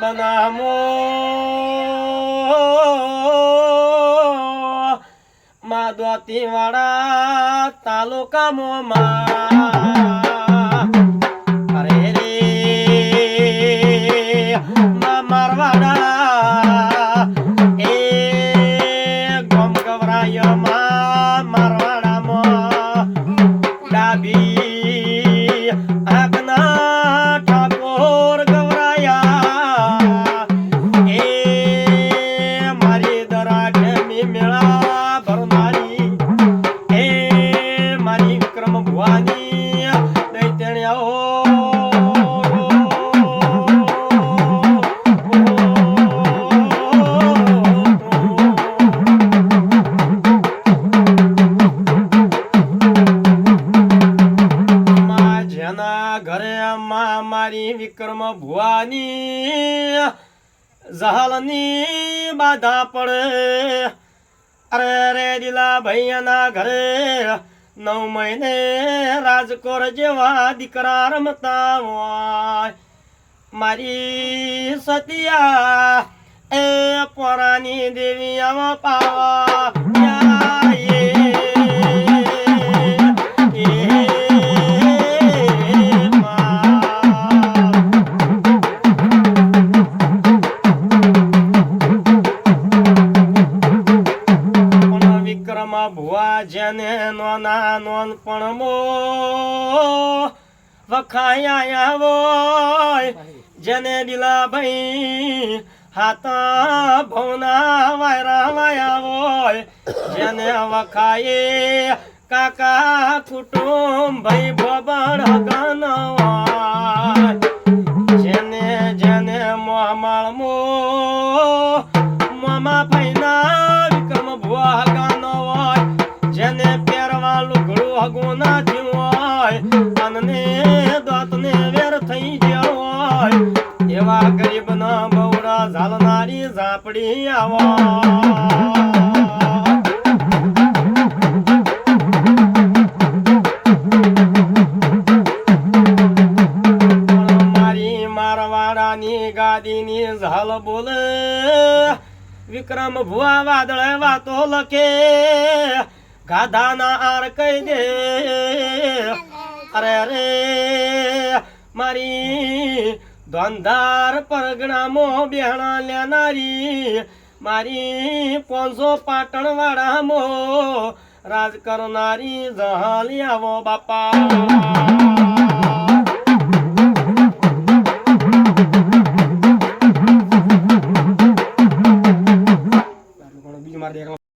બનામો માધવતી વાળા તાલુકા માં મારવાડા. એ ગોમ ગવરાય મારવાડામાં. ડાબી જેના ઘરે માં મારી વિક્રમ ભુવાની જહલની બાધા પડે. અરે રે દિલા ભૈયાના ઘરે નવ મહિને રાજકોર જેવા દીકરા રમતા હોય. મારી સતિયા એ પોરાની દેવી આવા પાવા પણ ભુવા જેને નોના નોન પણ મો વખાયા હોય, જેને દિલાભાઈ હાતા ભવના વાયરા વાયા હોય, જેને વખાયે કાકા કુટુંબ ભાઈ ભબડ ના બહુડા ઝાલનારી ઝાપડી આવો. ગાદીની ઝાલ બોલે. વિક્રમ ભુવા વાદળે વાતો લખે. ગાધાના આર કહી દે. અરે રે, મારી ધોંધાર પરગણામાં બેહણા લેનારી મારી પોંસો પાટણ વાળામાં રાજ કરનારી જહાલી આવો બાપા.